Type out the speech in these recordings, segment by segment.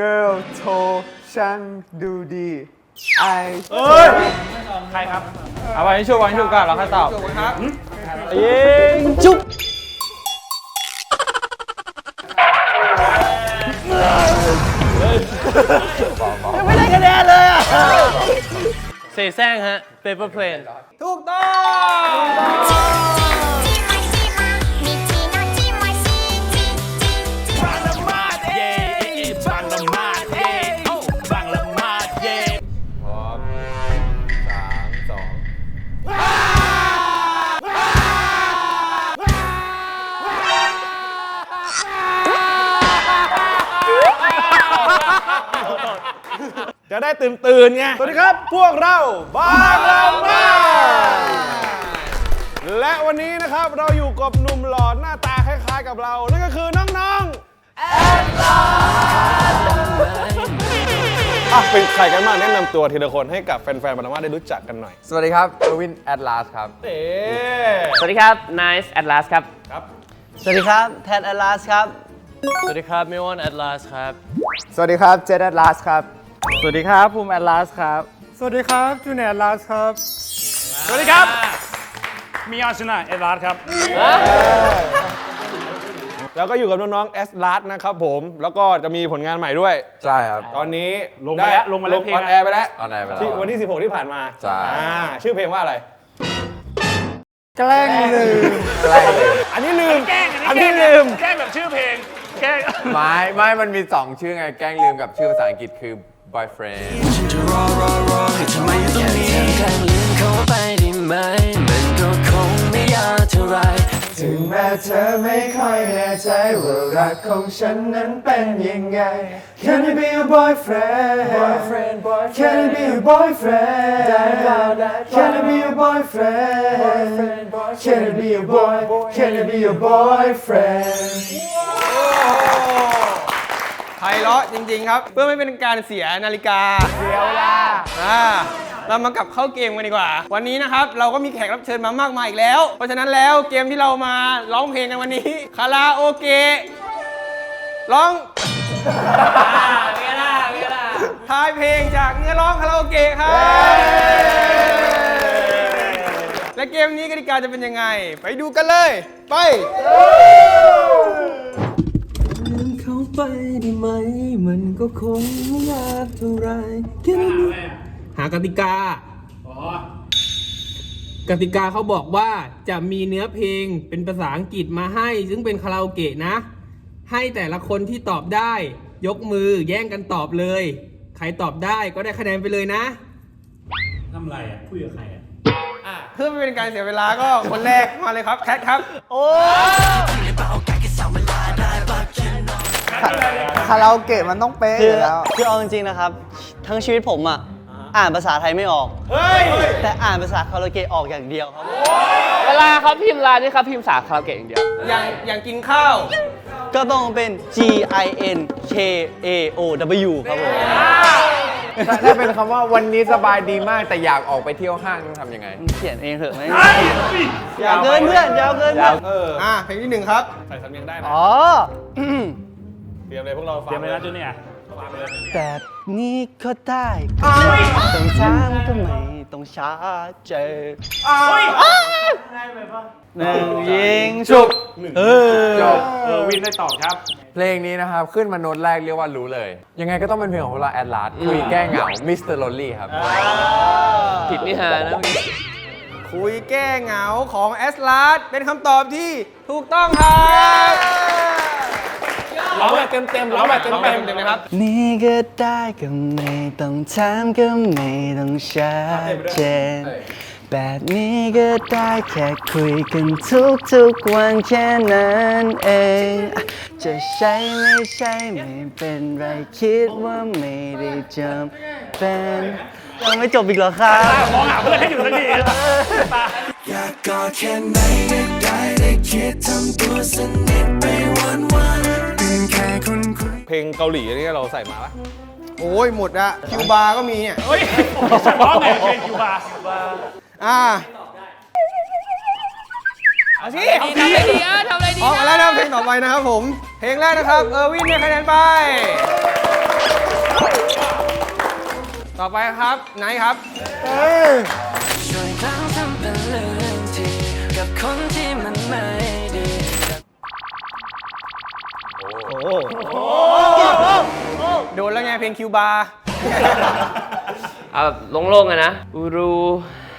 girl โชว์ฉันดูดีไอเอ้ยใครครับ เอาไปให้ช่วยวันให้ช่วยกันเราค่อยตอบครับยิงจุ๊บไม่ได้คะแนนเลยอะเสแสร้งฮะ paper plane ถูกต้อง จะได้ตื่นตื่นๆไง สวัสดีครับ พวกเราบางลำมาและวันนี้นะครับเราอยู่กับหนุ่มหล่อหน้าตาคล้ายๆกับเรา นั่นก็คือน้องๆอะเป็นใครกันบ้างแนะนำตัวทีละคนให้กับแฟนๆบานามาได้รู้จักกันหน่อย สวัสดีครับเออร์วินแอดลาสครับเอ๊สวัสดีครับ nice atlas ครับ ครับ สวัสดีครับแทน atlas ครับ สวัสดีครับมิวอน atlas ครับ สวัสดีครับเจ d แอดลาสครับ สวัสดีครับภูมิแอดลาสครับ สวัสดีครับจูเนียร์ลาสครับ สวัสดีครับ มีอาชนะเอดลาสครับ แล้วก็อยู่กับน้องๆ S l a s นะครับผม แล้วก็จะมีผลงานใหม่ด้วย ใช่ครับ ตอนนี้ลงไปแล้วลงมาแล้วลงเพลงออนแอร์ไปแล้วออนแอร์ไปแล้วที่วันที่ 16 ที่ผ่านมาใช่ อ่าชื่อเพลงว่าอะไร แกล้งลืมใกล้เลยอันนี้ลืม แกล้งอัอันนนี้นี้ลืม แกล้งแบบชื่อเพลงแก ล้ง ไม่ไม่มันมี2ชื่อไง แกล้งลืมกับชื่อภาษาอังกฤษคือ boyfriend จะรอรอรอให้เธอมาอยู่ตรงนี้แค่ลืมเขาไปได้ไหม มันก็คงไม่ยากเท่าไรถึงแม้เธอไม่ค่อยแน่ใจว่ารักของฉันนั้นเป็นยังไง Can I be your boyfriend boyfriend boyfriend Can I be your boyfriend Can I be your boyfriend boyfriend Can I be your boy Can I be your boyfriend ไพเราะจริงๆครับ เพื่อไม่เป็นการเสียนาฬิกาเสียเวลาอ่าเรามากลับเข้าเกมกันดีกว่า วันนี้นะครับเราก็มีแขกรับเชิญมามากมายอีกแล้ว เพราะฉะนั้นแล้วเกมที่เรามาร้องเพลงกันวันนี้คาราโอเกะร้องทายเพลงจากเนื้อร้องคาราโอเกะครับและเกมนี้กติกาจะเป็นยังไง ไปดูกันเลย ไปลืมเขา ได้ไหม มันก็คงไม่ยากเท่าไรแค่นั้หากติกากติกาเขาบอกว่าจะมีเนื้อเพลงเป็นภาษาอังกฤษมาให้ ซึ่งเป็นคาราโอเกะนะ ให้แต่ละคนที่ตอบได้ ยกมือแย่งกันตอบเลย ใครตอบได้ก็ได้คะแนนไปเลยนะ ทำไรอะคุยกับใครอะ เพื่อไม่เป็นการเสียเวลาก็คนแรกมาเลยครับแคทครับ คาราโอเกะมันต้องเป๊ะอคือยู่แล้วคือเอาจริงๆนะครับ ทั้งชีวิตผมอะอ่านภาษาไทยไม่ออก เฮ้ย แต่อ่านภาษาคาราโอเกะออกอย่างเดียวครับ เวลาเขาพิมพ์ลายนี่ครับพิมพ์ภาษาคาราโอเกะอย่างเดียว อย่างอย่างกินข้าว ก็ต้องเป็น G I N K A O W ครับผม ถ้าถ้าเป็นคำว่าวันนี้สบายดีมากแต่อยากออกไปเที่ยวห้างต้องทำยังไง เขียนเองเถอะไหมอย่าเกินเพื่อนอย่าเกินเพื่อนเอออะเพลงที่หนึ่งครับใส่สำเนียงได้นะอ๋อ เตรียมเลยพวกเราฟังเตรียมไปนะจูเนี่ยแบบนี้ก็ได้ต้องช้ามก็ไม่ต้องช้าเจอหนึ่งยิงฉุบเออจบเออวินได้ตอบครับ เพลงนี้นะครับ ขึ้นมาโน้ตแรกเรียกว่ารู้เลย ยังไงก็ต้องเป็นเพลงของพวกเราแอดลาสคุยแก้เหงามิสเตอร์โรลลี่ครับผิดนิหานะเมื่อกี้คุยแก้เหงาของแอสลาดเป็นคำตอบที่ถูกต้องครับร้องแบบ เต็มเต็มๆร้องแบบเต็มร้องเต็เต็มมเต็มนะครับนี่ก็ได้ก็ไม่ต้องถามก็ไม่ต้องชัดเจนแบบนี้ก็ได้แค่คุยกันทุกทุกๆวันแค่นั้นเองอะจะใช่ไม่ใช่ไม่เป็นไรคิดว่าไม่ได้จำเป็นยังไม่จบอีกเหรอครับมองหาเพื่อนให้อยู่ทันทีอยากกอดแค่ไหนก็ได้ได้คิดทำตัวสนิทไปวันวันๆเป็นแค่คนคุย เพลงเกาหลีนี่เราใส่มาปะโอ้ยหมดอะคิวบาร์ก็มีเนี่ยเฮ้ยชอบร้องเพลงคิวบาร์อ่าเอาสิเอาสิทำอะไดีเออทำอะไรดีออาแล้วนะเพลงต่อไปนะครับผม เพลงแรกนะครับ เออร์วินเนี่ยคะแนนไป ต่อไปครับไนท์ครับเฮ้ โดนแล้วไงเพลงคิวบาร์เอาแบบโล่งๆอะนะรู้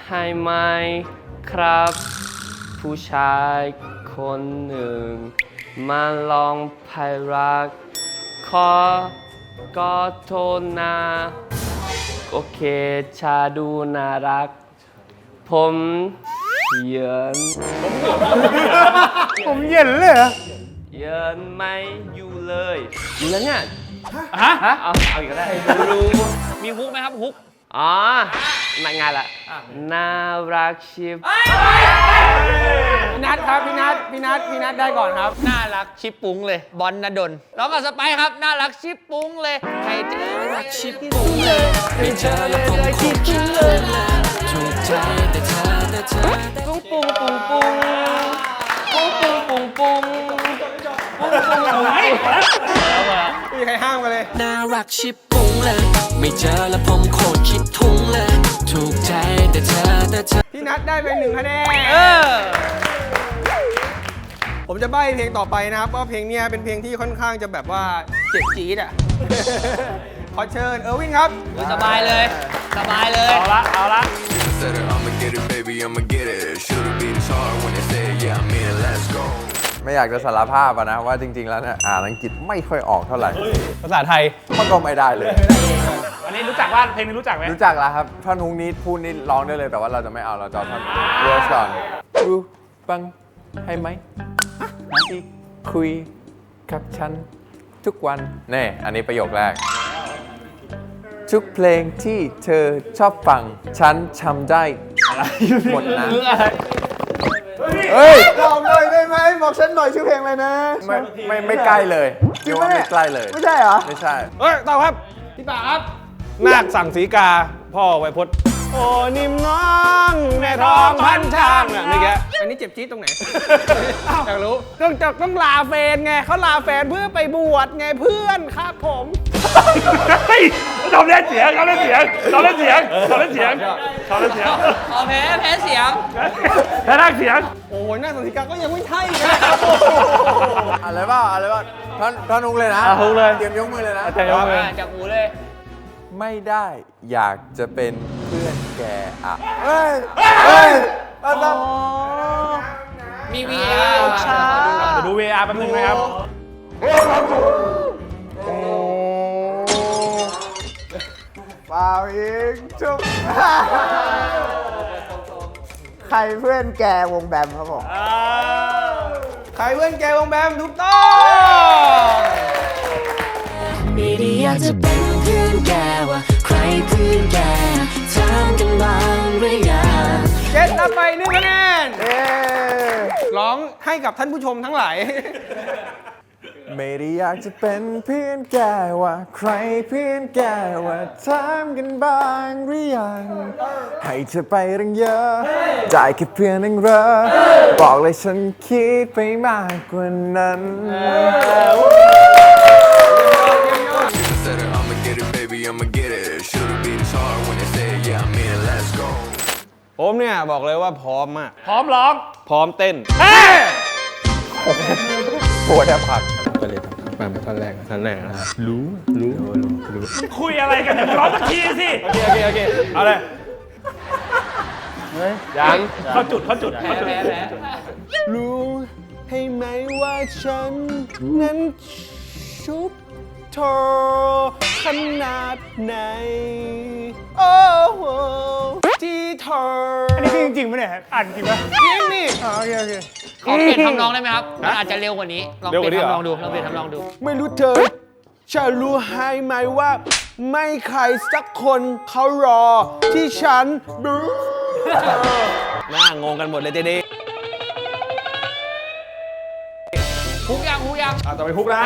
ให้ไหมครับ ผู้ชายคนหนึ่ง มาลองพายรัก ขอก็โทษนะ โอเคชาดูน่ารัก ผมเหยินผมเย็นเลยเหรอ เยินไม่อยู่ เลยอยู่แล้วเนี่ยฮะฮะเอาเอาอีกก็ได้รู้มีฮุกไหมครับฮุกอ๋อมาง่ายละน่ารักชิบพี่นัทครับพี่นัทพี่นัทพี่นัทได้ก่อนครับ น่ารักชิปปุ้งเลย บอลนดลร้องกับสไปซ์ครับ น่ารักชิปปุ้งเลยใครเจอรักชิปปุ้งเลยไม่เจอแล้วผมคงคิดเลยถูกใจแต่เธอแต่เธอปุ้งปุ้งปุ้งปุ้งปุ้งปุ้งปุ้งปุ้งปุ้งปุ้งปุ้ง ไม่มีใครห้ามกันเลย น่ารักชิบปุ้งเลย ไม่เจอแล้วผมโคตรคิดทุ้งเลย ถูกใจแต่เธอแต่เธอ พี่นัทได้ไปหนึ่งคะแนนผมจะใบ้เพลงต่อไปนะครับว่าเพลงเนี้ยเป็นเพลงที่ค่อนข้างจะแบบว่าเจ็บจี๊ดอะ ขอเชิญเออร์วินครับ สบายเลย สบายเลย เอาละ เอาละ Said it, I'ma get it baby I'ma get it Should've been this hard when they said yeah I mean it let's go ไม่อยากจะสารภาพอะนะว่าจริง ๆ แล้วเนี่ยอ่านอังกฤษไม่ค่อยออกเท่าไหร่ภาษาไทย มันก็ไม่ได้เลย อันนี้รู้จักว่าเพลงนี้รู้จักไหมรู้จักแล้วครับท่อนฮุกนี้พูดนี่ร้องได้เลยแต่ว่าเราจะไม่เอาเราจะเอาท่อนเวอร์สก่อนรู้บังให้ไหมที่คุยกับฉันทุกวันแน่อันนี้ประโยคแรก ทุกเพลงที่เธอชอบฟัง ฉันจำได้หมดนะเฮ้ยบอกหน่อย ได้ไหมบอกฉันหน่อยชื่อเพลงอะไรนะ ไม่ไม่ไม่ใกล้เลยจริงเรียกปะว่าเนี่ไม่ยใกล้เลย ไม่ใช่เหรอ ไม่ใช่ เฮ้ยต่อครับพี่ป่าครับนาคสั่งสีกา พ่อไวยพจน์โอ้นิ่มน้องแม่ทองพันช่างอะนี่แกอันนี้เจ็บจี๊ดตรงไหน อยากรู้ ต้องจากต้องลาแฟนไงเขาลาแฟนเพื่อไปบวชไงเพื่อนครับผม เฮ้ยเราเล่นเสียงเราเล่นเสียงเราเล่นเสียงเราเล่นเสียงเราเล่นเสียงอ๋อแพ้แพ้เสียงแพ้ทางเสียง โอ้ยหน้าสันติกาก็ยังไม่ใช่นะครับอะไรบ้าอะไรบ้าท่อนท่อนฮุกเลยนะอะฮุกเลย เตรียมยกมือเลยนะ แต่ยกมือจากหูเลย ไม่ได้อยากจะเป็นเพื่อนแกอะเฮ้ยเฮ้ยเอาต้องมี VR เดี๋ยวดู VR แป๊บนึงนะครับ เปล่าอีกจุ๊บใครเพื่อนแกวงแบมครับผมใครเพื่อนแกวงแบมถูกต้องไม่ได้อยากจะเป็นเพื่อนแกว่า ใครเพื่อนแกถามกันบ้างหรือยังเจ็ดรับไปหนึ่งคะแนนเอ๊ะร้องให้กับท่านผู้ชมทั้งหลาย ไม่ได้อยากจะเป็นเพื่อนแกว่า ใครเพื่อนแกว่าถามกันบ้างหรือยัง ให้เธอไปเรื่องเยอะได้แค่เพื่อนนั่งเหรอ บอกเลยฉันคิดไปมากกว่านั้น Said it, I'ma get it baby I'ma get it Should've been this hard when they said yeah I mean it let's go ผมเนี่ยบอกเลยว่าพร้อมมากพร้อมร้อง พร้อมเต้น ปวดแทบผัก ไปมาท่อนแรกท่อนแรกนะครับรู้รู้รู้คุยอะไรกันเนี่ยร้องสักทีสิ โอเค โอเค โอเค เอาเลยยังเข้าจุดเข้าจุดเข้าจุดแพ้แพ้รู้ให้ไหมว่าฉัน นั้นชุบเธอขนาดไหน โอ้โหที่เธออันนี้จริงจริงไหมเนี่ยอ่านจริงปะจริงนี่โอเคโอเค ขอเปลี่ยนทำนองได้ไหมครับมันอาจจะเร็วกว่านี้ลองเร็วเปกลี่ยว่านนี้เหรอทำนองดูลองเปลี่ยนทำนองดู ไม่รู้เธอจะรู้ให้ไหมว่า ไม่ใครสักคนเขารอ ที่ฉันรู้หน้างงกันหมดเลยเจดีฮุกยังฮุกยังต่อไปฮุกนะ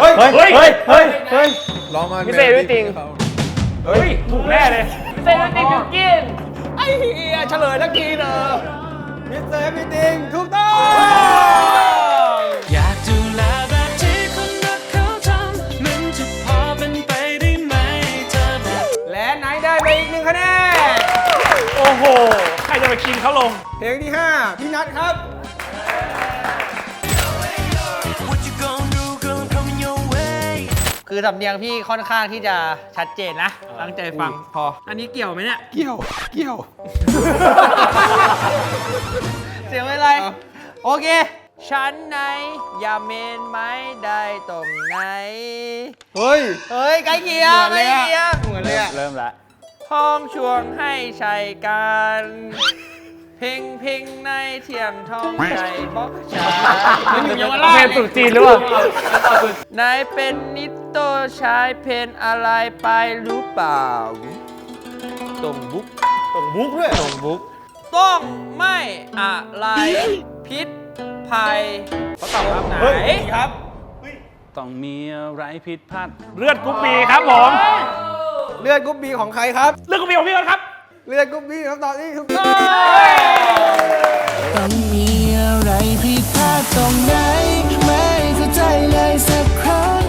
เฮ้ย เฮ้ย เฮ้ย เฮ้ย เฮ้ยร้องมาพิเศษด้วยจริง เฮ้ย ถูกแน่เลยเต้นติบิวกินไอ้เฮียเฉลยทักทีเนอะ มิสเตอร์เอวีติงถูกต้อง อยากดูแลแบบที่คนรักเขาทำมันจะพอเป็นไปได้ไหมเธอและไหนได้ไปอีกหนึ่งคะแนน โอ้โห ใครจะไปกินเขาลง เพลงที่ 5 พี่นัทครับ คือสำเนียงพี่ค่อนข้างที่จะชัดเจนนะตั้งใจฟังพอ อันนี้เกี่ยวไหมเนี่ย เกี่ยว เกี่ยว เสียงอะไร โอเคชั้นไหน อย่าเมนไม้ได้ตรงไหน เฮ้ย เฮ้ยใกล้เคียงเหมือนใกเลล้ยอะเคียงเหมือนเลยอะเริ่มละห้องช่วงให้ใช้กัน เพ่งเพ่งในเที่ยงทองใจบอกฉันมันอยู่เยาวราชเพลงตรุษจีนหรือเปล่านายเป็นนิโตชายเพนอะไรไปรู้เปล่าตรงบุ๊กส่งบุ๊กด้วยตรงบุ๊กต้องไม่อะไรพิษภัยเขาตอบคำไหนเฮ้ยครับต้องมีอะไรผิดพลาดเลือดกุ๊ปปีครับผม เลือดกรุ๊ปบีของใครครับ เลือดกุ๊ปปีของพี่ก่อนครับ เลือดกรุ๊ปบีคำตอบที่ถูกต้องต้องมีอะไรผิดพลาดตรงไหนไม่เข้าใจเลยสักครั้ง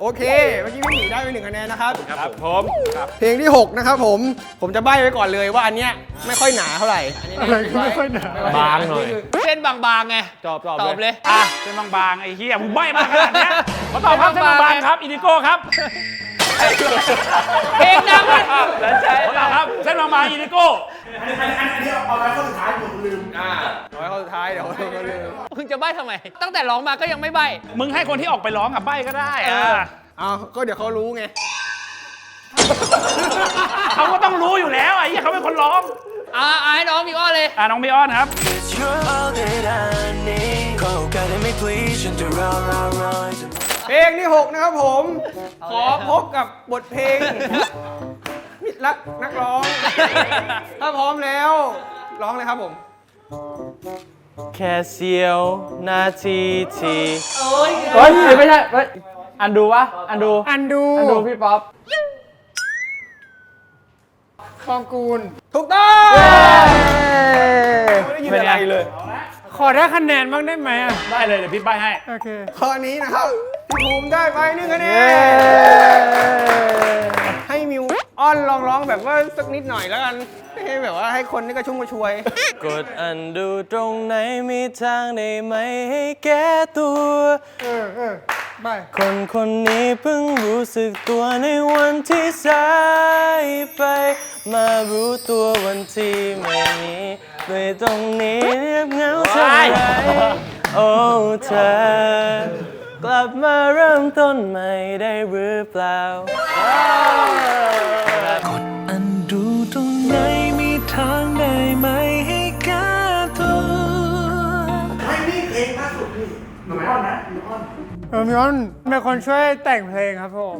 โอเค เมื่อกี้พี่หมีได้ไปหนึ่งคะแนนนะครับ ครับผมเพลงที่ 6 นะครับผม ผมจะใบ้ไว้ก่อนเลยว่าอันเนี้ยไม่ค่อยหนาเท่าไหร่อะไรไม่ค่อยหนาบางหน่อยเส้นบางๆไงตอบตอบตอบเลย อะเส้นบางๆไอ้เหี้ยมึงใบ้มาขนาดเนี้ยขอตอบครับเส้นบางๆครับอินดิโก้ครับ เพลงดังเลยขอตอบครับเส้นบางๆอินดิโก้อ่าเอาไว้ข้อสุดท้ายเดี๋ยวคนลืมมึงจะใบ้ทำไม ตั้งแต่ร้องมาก็ยังไม่ใบ้มึงให้คนที่ออกไปร้องกับใบ้ก็ได้อะเอาก็เดี๋ยวเขารู้ไงเขาก็ต้องรู้อยู่แล้วไอ้เหี้ยเขาเป็นคนร้องอ่าอ่าให้น้องพี่อ้อเลยอะน้องบีออนครับ Cause you're all that I need ขอโอกาสได้ไหม please ฉันจะรอรอรอจะเพลงที่ 6 นะครับผม ขอพบกับบทเพลงมิตรรักนักร้อง ถ้าพร้อมแล้ว ร้องเลยครับผม แค่เสียวนาทีทีเฮ้ยไม่ใช่เฮ้ยอันดูวะอันดูอันดูอันดูพี่ป๊อปฟองกูล ถูกต้องไม่ได้ยินอะไรเลย ขอได้คะแนนบ้างได้ไหมได้เลยเดี๋ยวพี่ใบ้ให้ข้อนี้นะครับพี่ ภูมิได้ไปหนึ่งคะแนนให้มิวอ้อนลองร้องแบบว่าสักนิดหน่อยแล้วกันให้แบบว่าให้คนนี่กระชุ่มกระชวย กดอันดูตรงไหนมีทางได้ไหมให้แก้ตัว เออเออไปคนคนนี้เพิ่งรู้สึกตัวในวันที่สายไป มารู้ตัววันที่ไม่มีด้วยตรงนี้เรียบเหงาเท่าไหรโอ้เธอ กลับมาเริ่มต้นใหม่ได้หรือเปล่าอันดูตรงไหนมีทางได้ไหมให้แก้ตัวเออมิออนเป็นคนช่วยแต่งเพลงครับผม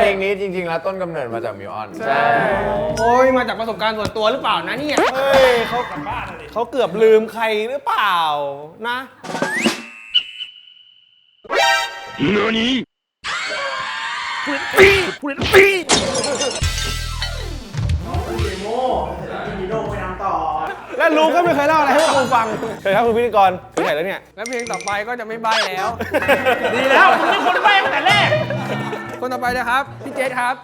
เพลงนี้จริง ๆ แล้วต้นกำเนิดมาจากมิวออนโอ้ยมาจากประสบการณ์ส่วนตัวหรือเปล่านะเนี่ยเฮ้ยเขาเขาเกือบลืมใครหรือเปล่านะ แล้วรู้ก็ไม่เคยเล่าอะไรให้พวกกูฟังเคยครับคุณพิธีกรถึงไหนแล้วเนี่ย แล้วเพลงต่อไปก็จะไม่ใบ้แล้ว ดีแล้วมึงเป็นคนใบ้ตั้งแต่แรก คนต่อไปนะครับ พี่เจษครับ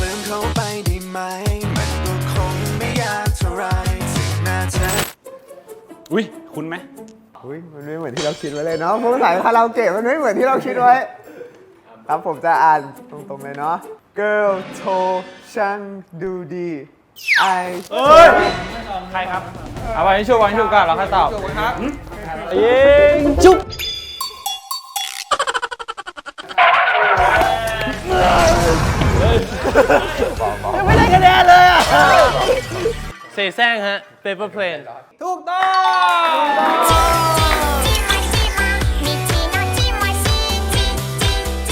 ลืมเขาไปได้ไหม มันก็คงไม่ยากเท่าไรถึงหน้าเธออุ้ยคุณไหม อุ้ยมันไม่เหมือนที่เราคิดไว้เลยเนาะเพราะภาษาคาราโอเกะมันไม่เหมือนที่เราคิดไว้ ครับผมจะอ่านตรงๆเลยเนาะ Girl โทรช่างดูดี I ใครครับ เอาไว้ช่วยวันช่วยกันเราค่อยตอบจบครับยิงจุ๊บ เสแสร้งฮะ paper plane ถูกต้อง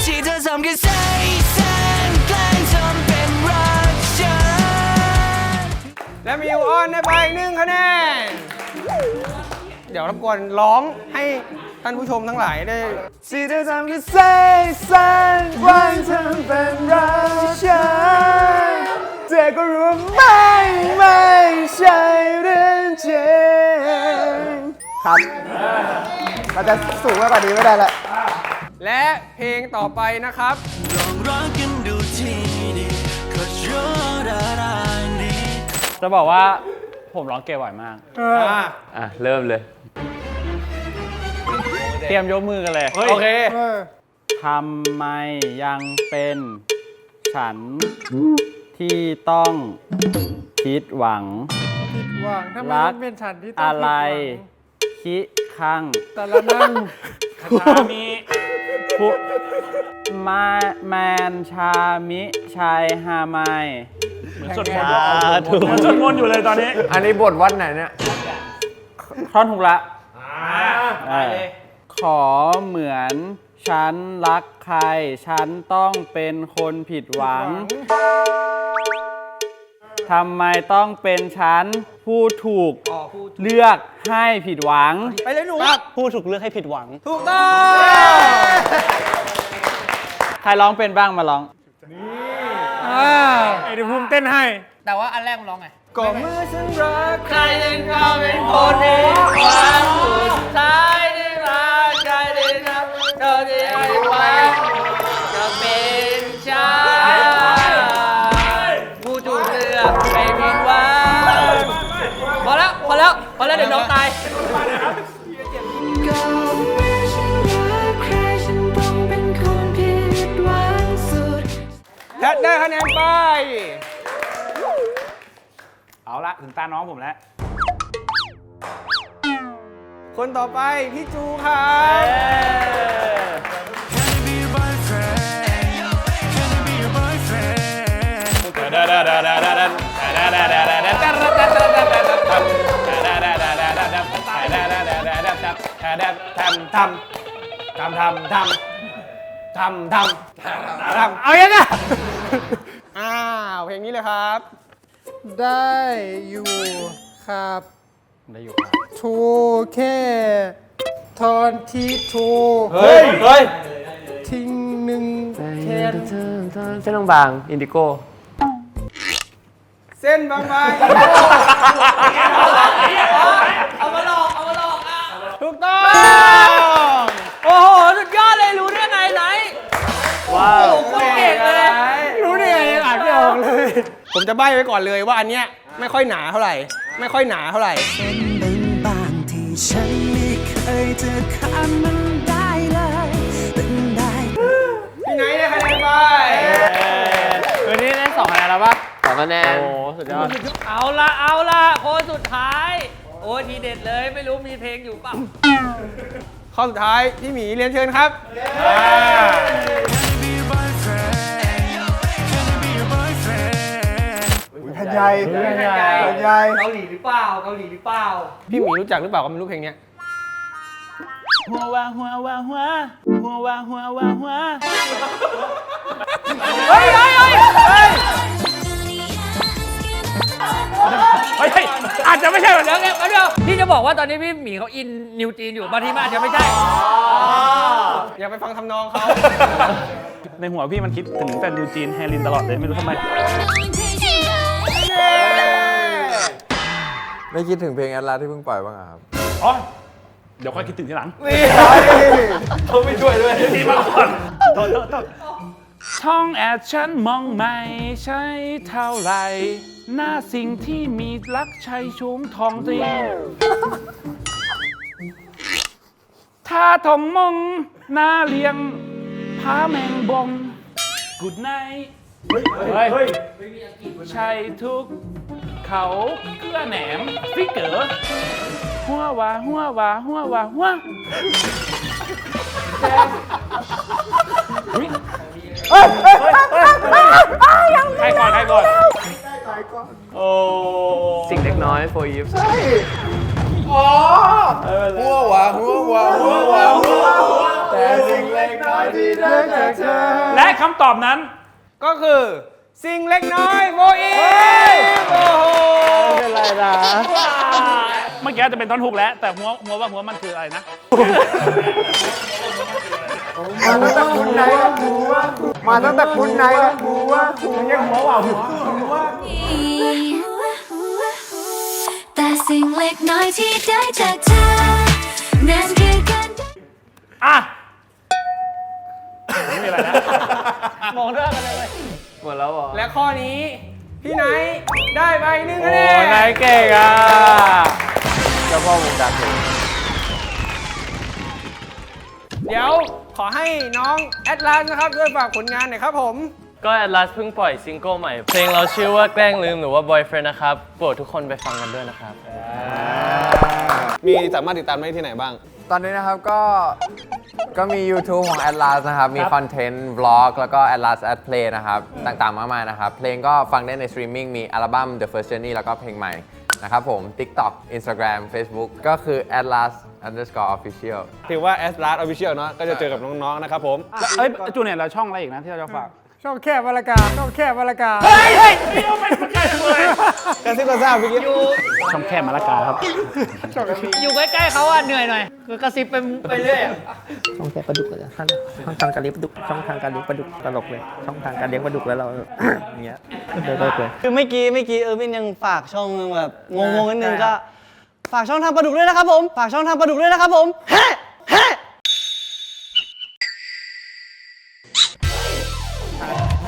ที่เธอทำแค่ใส่แสนแกล้งทำเป็นรักฉันและมิวออนได้ไปอีกหนึ่งคะแนน เดี๋ยวรบกวนร้องให้ท่านผู้ชมทั้งหลายได้ที่เธอทำแค่ใส่แสนกว้างทำเป็นรักฉันเธอก็รู้ว่าไม่ไม่ใช่เรื่องจริงครับมันจะสูงมากกว่านี้ไม่ได้ละและเพลงต่อไปนะครับ ลองรักกันดูทีดี Cause you're what I need จะบอกว่าผมร้องเกย์บ่อยมาก อะ เริ่มเลย เตรียมยกมือกันเลย โอเค ทำไมยังเป็นฉัน ที่ต้องคิดหวังหวังทำไมรัก มันเป็นฉันที่ต้องอะไรผิดหวังคิคังแต่ละนั่งมีผู้มาแมนชามิชัยฮามาย เหมือนสวดมนต์ถูกเหมือนสวดมนต์อยู่เลยตอนนี้ อันนี้บทวัดไหนเนี่ย ท่อนถูกละเออขอเหมือนฉันรักใคร ฉันต้องเป็นคนผิดหวัง ทำไมต้องเป็นฉันผู้ถูกเลือกให้ผิดหวัง ไปเลยหนูผู้ถูกเลือกให้ผิดหวัง ถูกต้อง ใครร้องเป็นบ้างมาร้องไอ้เดี๋ยวภูมิเต้นให้ แต่ว่าอันแรกมันร้องไง ก็เมื่อฉันรักใครจึงเขาเป็นคนที่หวังสุดท้าย ดี๋ยวน้องตาย ก็เมื่อฉันรักใครฉันต้องเป็นคนผิดหวังสุด แพทได้คะแนนไป เอาละถึงตาน้องผมแล้ว คนต่อไป พี่จูครับ Can I be your boyfriend Can I be your boyfriend ทำทำทำทำทำทำทำทำทำเอายังไงอ้าวเพลงนี้เลยครับ ได้อยู่ครับได้อยู่ทูแค่ทอนที่ทูเฮ้ยเฮ้ยทิ้งหนึ่งแทนเส้นบางๆอินดิโก้ เส้นบางๆ เอามาหลอก เอามาหลอกอะ ถูก ต้อง โอ้โห สุดยอดเลยรู้ได้ไงไหน ว้าวโอ้โหโคตรเก่งเลย รู้ได้ไงยังอ่านไม่ออกเลย ผมจะใบ้ไว้ก่อนเลยว่าอันเนี้ยไม่ค่อยหนาเท่าไหร่ ไม่ค่อยหนาเท่าไหร่ เป็นบางๆที่ฉันไม่เคยจะข้ามมันได้เลยเป็นได้ พี่ไนท์ได้คะแนนไปวันนี้ได้สองคะแนนแล้วปะสองคะแนน โอ้สุดยอด เอาละเอาละคนสุดท้าย โอ้ยทีเด็ดเลยไม่รู้มีเพลงอยู่เปล่า ข้อสุดท้ายพี่หมีเรียนเชิญครับ be your boyfriend Can I be your boyfriend แผ่นใหญ่แผ่นใหญ่แผ่นใหญ่เกาหลีหรือเปล่าเกาหลีหรือเปล่าพี่หมีรู้จักหรือเปล่าก็ไม่รู้เพลงเนี้ยหัววาหัววาหัวหัววาหัววาหัวเฮ้ยเฮ้ยเฮ้ย อาจจะไม่ใช่แบบเดี๋นั้ยวน เดี๋ยวเดี๋ยวพี่จะบอกว่าตอนนี้พี่หมีเขาอินนิวจีนอยู่บางทีมันอาจจะไม่ใช่ อย่าไปฟังทำนองเขา ในหัวพี่มันคิดถึงแต่นิวจีนแฮรินตลอดเลยไม่รู้ทำไม ไม่คิดถึงเพลงแอดลาที่เพิ่งปล่อยบ้างอะครับ อ๋อ เดี๋ยวค่อยคิดถึงทีหลังเขาไม่ช่วยด้วยดีมาก่อนโทษโทษโทษช่องแอดฉันมองไม่ใช่เท่าไหร หน้าสิ่งที่มีลักชัยชุงทองจริงถ้าทองมงหน้าเลียงพาแมงบงกุดไนเฮ้ยใช่ทุก เขาเกลือแหนมฟิกเกอร์หัววาหัววาหัววาหัวใครก่อนใครก่อน โอ้สิ่งเล็กน้อย for you หัววาหัววาหัววาหัวแต่สิ่งเล็กน้อยที่ได้จากเธอและคำตอบนั้น ก็คือ สิ่งเล็กน้อยโบอีโอ้โหเป็นไรนะเมื่อกี้จะเป็นท่อนฮุกแล้ว แต่หัวหัวว่าหัวมันคืออะไรนะมาตั้งแต่คุณไหนละหัวมาตั้งแต่คุณไหนละหัวยังหัวว่าหัวแต่ สิ่งเล็กน้อยที่ได้จากเธอนั้นคือการได้ อะ ไม่มีอะไรนะ มองเรื่องกันเลย หมดแล้วเหรอและข้อนี้พี่ไนท์ได้ไปหนึ่งคะแนโอ้นนายเก่งอะเจ้าพ่อวงการเพลงเดี๋ยวขอให้น้องแอดลานนะครับด้วยฝากผลงานหน่อยครับผม ก็ Atlas เพิ่งปล่อยซิงเกิลใหม่ เพลงเราชื่อว่าแกล้งลืมหรือว่า Boyfriend นะครับ โปรดทุกคนไปฟังกันด้วยนะครับ มีสามารถติดตามได้ที่ไหนบ้าง ตอนนี้นะครับก็ก็มี YouTube ของ Atlas นะครับ มีคอนเทนต์ v ล็อกแล้วก็ Atlas at Play นะครับ ต่างๆ มากมายนะครับ เพลงก็ฟังได้ในสตรีมมิ่งมีอัลบั้ม The First Journey แล้วก็เพลงใหม่นะครับผม TikTok Instagram Facebook ก็คือ Atlas underscore official ถือว่า a s l a s Official เนาะก็จะเจอกับน้อง ๆ นะครับผม เอ้ยจูเนียร์เราช่องอะไรอีกนะที่เราจะฝาก ช่องแคบวรากาช่องแคบวรากากระซิบกระซาบเมื่อกี้ช่องแคบมาละกาครับอยู่ใกล้ๆเขาอะเหนื่อยหน่อยคือกระซิบไปไปเรื่อยช่องแค่ปลาดุกเลยช่องช่องทางการเลี้ยงปลาดุกช่องทางการเลี้ยงปลาดุกตลกเลย ช่องทางการเลี้ยงปลาดุกแล้วเรา อย่างเงี้ยเลิกเลยคือเมื่อกี้เมื่อกี้เออร์วินยังฝากช่องแบบงงๆนิดนึงก็ ฝากช่องทางปลาดุกด้วยนะครับผม ฝากช่องทางปลาดุกด้วยนะครับผม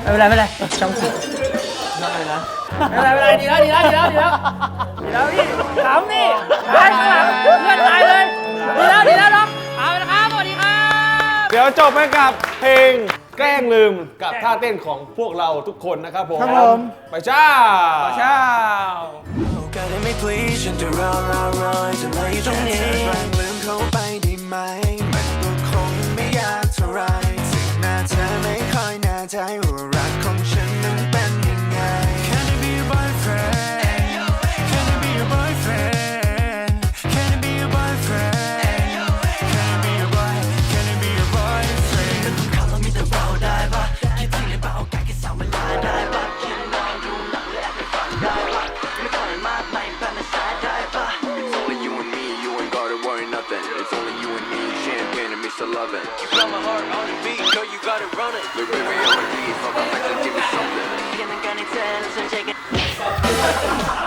ไม่เป็นไรไม่เป็นไรช่องสี่ไม่เป็นไรไม่เป็นไรดีแล้วดีแล้วดีแล้วดีแล้วดีแล้วพี่ขำนี่ได้ข้างหลังเพื่อนตายเลยดีแล้วดีแล้วน้องเอาละครับสวัสดีครับเดี๋ยวจบไปกับเพลงแกล้งลืมกับท่าเต้นของพวกเราทุกคนนะครับผมครับผมไปจ้าเช้าก็ได้ไม่ please ฉันจะรอรอรอให้เธอมาอยู่ตรงนี้แกล้งลืมเขาไปได้ไหมมันก็คงไม่ยากเท่าไรถึงหน้าเธอไม่ค่อยแน่ใจว่า Jason Jacob.